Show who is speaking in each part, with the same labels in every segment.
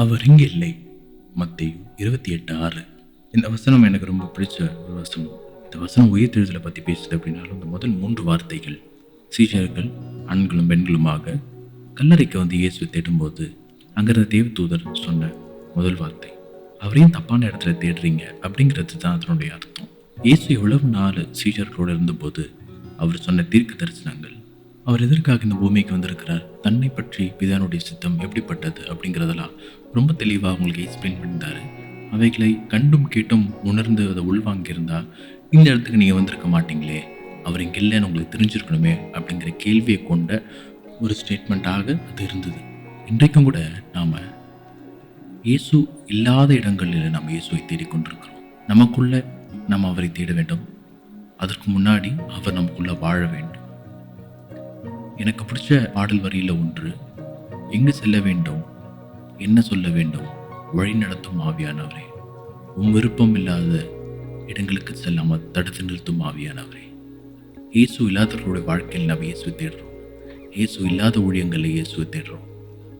Speaker 1: அவர் இங்கே இல்லை. மத்தியும் இருபத்தி எட்டு ஆறு. இந்த வசனம் எனக்கு ரொம்ப பிடிச்ச ஒரு வசனம். இந்த வசனம் உயிர்த்தெழுதலை பற்றி பேசுது அப்படின்னாலும் இந்த முதல் மூன்று வார்த்தைகள். சீஷர்கள் ஆண்களும் பெண்களுமாக கல்லறைக்கு வந்து இயேசு தேடும்போது அங்கிருந்த தேவதூதர் சொன்ன முதல் வார்த்தை அவரையும் தப்பான இடத்துல தேடுறீங்க? அப்படிங்கிறது தான் அதனுடைய அர்த்தம். இயேசு எவ்வளவு நாள் சீஷர்களோடு இருந்தபோது அவர் சொன்ன தீர்க்க தரிசனங்கள் அவர் எதற்காக இந்த பூமிக்கு வந்திருக்கிறார்? தன்னை பற்றி பிதானுடைய சித்தம் எப்படிப்பட்டது அப்படிங்கிறதெல்லாம் ரொம்ப தெளிவாக அவங்களுக்கு எக்ஸ்பிளைன் பண்ணியிருந்தாரு அவைகளை கண்டும் கேட்டும் உணர்ந்து அதை உள்வாங்கியிருந்தா இந்த இடத்துக்கு நீங்கள் வந்திருக்க மாட்டீங்களே அவர் இங்கே இல்லைன்னு உங்களுக்கு தெரிஞ்சிருக்கணுமே அப்படிங்கிற கேள்வியை கொண்ட ஒரு ஸ்டேட்மெண்ட்டாக அது இருந்தது. இன்றைக்கும் கூட நாம் இயேசு இல்லாத இடங்களில் நாம் இயேசுவை தேடிக்கொண்டிருக்கிறோம் நமக்குள்ளே நம்ம அவரை தேட வேண்டும். அதற்கு முன்னாடி அவர் நமக்குள்ளே வாழ வேண்டும். எனக்கு பிடிச்ச பாடல் வரியில் ஒன்று எங்கு செல்ல வேண்டும்? என்ன சொல்ல வேண்டும்? வழி நடத்தும் ஆவியானவரே. உன் விருப்பம் இல்லாத இடங்களுக்கு செல்லாமல் தடுத்து நிறுத்தும் ஆவியானவரே. இயேசு இல்லாதவர்களுடைய வாழ்க்கையில் நாம் இயேசுவை தேடுறோம். இயேசு இல்லாத ஊழியங்களில் இயேசுவை தேடுறோம்.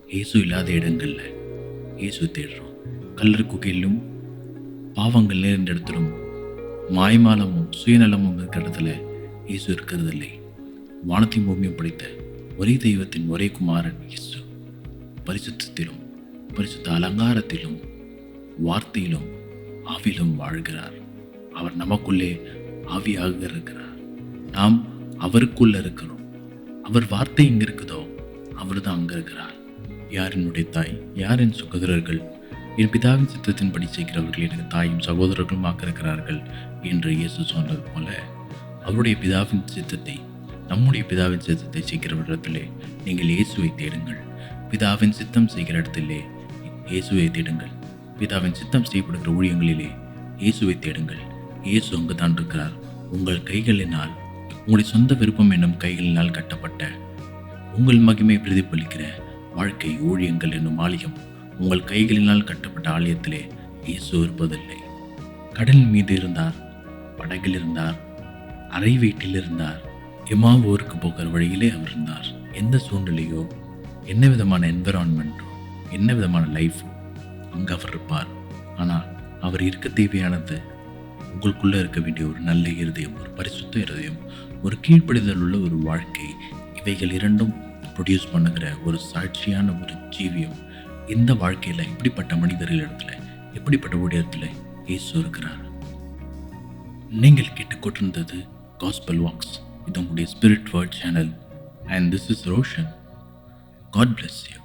Speaker 1: இயேசு இல்லாத இடங்களில் இயேசுவை தேடுறோம். கல்லறு குகையிலும் பாவங்கள் நிறைந்த இடத்திலும் மாய்மாலமும் சுயநலமும் இருக்கிற இடத்துல இயேசு இருக்கிறதில்லை. வானத்தையும் பூமியும் படைத்த ஒரே தெய்வத்தின் ஒரே குமாரன் இயேசு. பரிசுத்தத்திலும் பரிசுத்த அலங்காரத்திலும் வார்த்தையிலும் ஆவிலும் வாழ்கிறார். அவர் நமக்குள்ளே ஆவியாக இருக்கிறார். நாம் அவருக்குள்ள இருக்கிறோம். அவர் வார்த்தை எங்க இருக்குதோ அவர் தான் அங்க இருக்கிறார். யார் என்னுடைய தாய் யார் என் சகோதரர்கள்? என் பிதாவின் சித்தத்தின்படி செய்கிறவர்கள் எனக்கு தாயும் சகோதரர்களுமாக இருக்கிறார்கள் என்று இயேசு சொன்னது போல அவருடைய பிதாவின் சித்தத்தை நம்முடைய பிதாவின் சித்தத்தை செய்கிற இடத்திலே நீங்கள் இயேசுவை தேடுங்கள். பிதாவின் சித்தம் செய்கிற இடத்திலே இயேசுவை தேடுங்கள். பிதாவின் சித்தம் செய்யப்படுகிற ஊழியங்களிலே இயேசுவை தேடுங்கள். இயேசு அங்கு தான் இருக்கிறார். உங்கள் கைகளினால் உங்களுடைய சொந்த விருப்பம் என்னும் கைகளினால் கட்டப்பட்ட உங்கள் மகிமை பிரதிபலிக்கிற வாழ்க்கை ஊழியங்கள் என்னும் ஆலயம் உங்கள் கைகளினால் கட்டப்பட்ட ஆலயத்திலே இயேசு இருப்பதில்லை. கடல் மீது இருந்தார் படகில் இருந்தார் அறை வீட்டில் இருந்தார் எமாவூருக்கு போகிற வழியிலே அவர் இருந்தார். எந்த சூழ்நிலையோ என்ன விதமான என்விரான்மெண்ட்டோ என்ன விதமான லைஃபோ அங்கே அவர் இருப்பார். ஆனால் அவர் இருக்க தேவையானது உங்களுக்குள்ளே இருக்க வேண்டிய ஒரு நல்ல இருதயம் ஒரு பரிசுத்த இருதயம் ஒரு கீழ்ப்படிதல் உள்ள ஒரு வாழ்க்கை இவைகள் இரண்டும் ப்ரொடியூஸ் பண்ணுகிற ஒரு சாட்சியான ஒரு ஜீவியம். இந்த வாழ்க்கையில் இப்படிப்பட்ட மனிதர்கள் இடத்துல எப்படிப்பட்ட ஊழியத்தில் இயேசு இருக்கிறார். நீங்கள் கேட்டுக்கொண்டிருந்தது காஸ்பல் வாக்ஸ் ഇത് നമ്മുടെ spirit word channel and this is Roshan God bless you